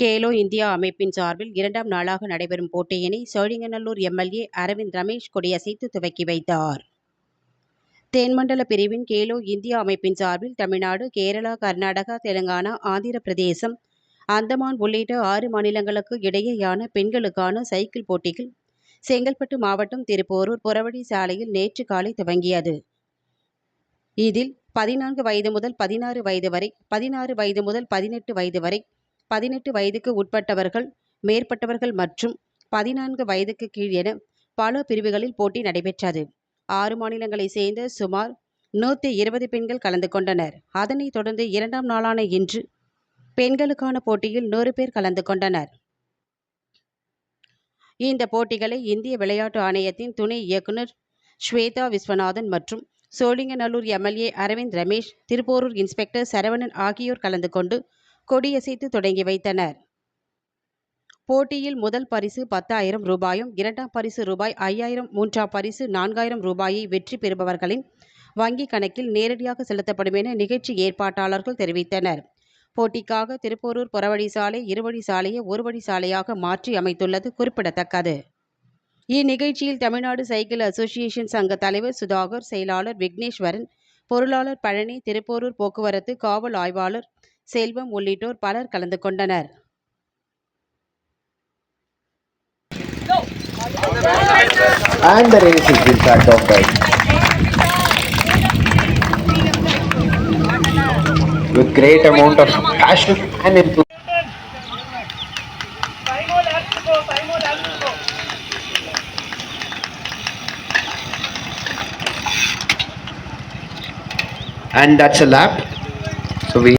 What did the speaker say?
Khelo India அமைப்பின் சார்பில் இரண்டாம் நாளாக நடைபெறும் போட்டியினை சோழிங்கநல்லூர் எம்எல்ஏ அரவிந்த் ரமேஷ் கொடியசைத்து துவக்கி வைத்தார். தென்மண்டல பிரிவின் கேலோ இந்தியா அமைப்பின் சார்பில் தமிழ்நாடு கேரளா கர்நாடகா தெலுங்கானா ஆந்திர பிரதேசம் அந்தமான் உள்ளிட்ட ஆறு மாநிலங்களுக்கு இடையேயான பெண்களுக்கான சைக்கிள் போட்டிகள் செங்கல்பட்டு மாவட்டம் திருப்போரூர் புறவழி சாலையில் நேற்று காலை துவங்கியது. இதில் பதினான்கு வயது முதல் பதினாறு வயது வரை பதினாறு வயது முதல் பதினெட்டு வயது வரை பதினெட்டு வயதுக்கு உட்பட்டவர்கள் மேற்பட்டவர்கள் மற்றும் பதினான்கு வயதுக்கு கீழ் என பல பிரிவுகளில் போட்டி நடைபெற்றது. ஆறு மாநிலங்களைச் சேர்ந்த சுமார் நூற்றி இருபது பெண்கள் கலந்து கொண்டனர். அதனைத் தொடர்ந்து இரண்டாம் நாளான இன்று பெண்களுக்கான போட்டியில் நூறு பேர் கலந்து கொண்டனர். இந்த போட்டிகளை இந்திய விளையாட்டு ஆணையத்தின் துணை இயக்குனர் ஸ்வேதா விஸ்வநாதன் மற்றும் சோழிங்கநல்லூர் எம்எல்ஏ அரவிந்த் ரமேஷ் திருப்போரூர் இன்ஸ்பெக்டர் சரவணன் ஆகியோர் கலந்து கொண்டு கொடியசைத்து தொடங்கி வைத்தனர். போட்டியில் முதல் பரிசு பத்தாயிரம் ரூபாயும் இரண்டாம் பரிசு ரூபாய் ஐயாயிரம் மூன்றாம் பரிசு நான்காயிரம் ரூபாயை வெற்றி பெறுபவர்களின் வங்கிக் கணக்கில் நேரடியாக செலுத்தப்படும் என நிகழ்ச்சி ஏற்பாட்டாளர்கள் தெரிவித்தனர். போட்டிக்காக திருப்போரூர் புறவழி சாலை இருவழி சாலையை ஒருவழி சாலையாக மாற்றி அமைத்துள்ளது குறிப்பிடத்தக்கது. இந்நிகழ்ச்சியில் தமிழ்நாடு சைக்கிள் அசோசியேஷன் சங்க தலைவர் சுதாகர் செயலாளர் விக்னேஸ்வரன் பொருளாளர் பழனி திருப்போரூர் போக்குவரத்து காவல் ஆய்வாளர் செல்வம் உள்ளிட்டோர் பலர் கலந்து கொண்டனர் and the race is in fact of right. With great amount of passion and enthusiasm. Five more laps to go. Five more laps to go. And that's a lap. So we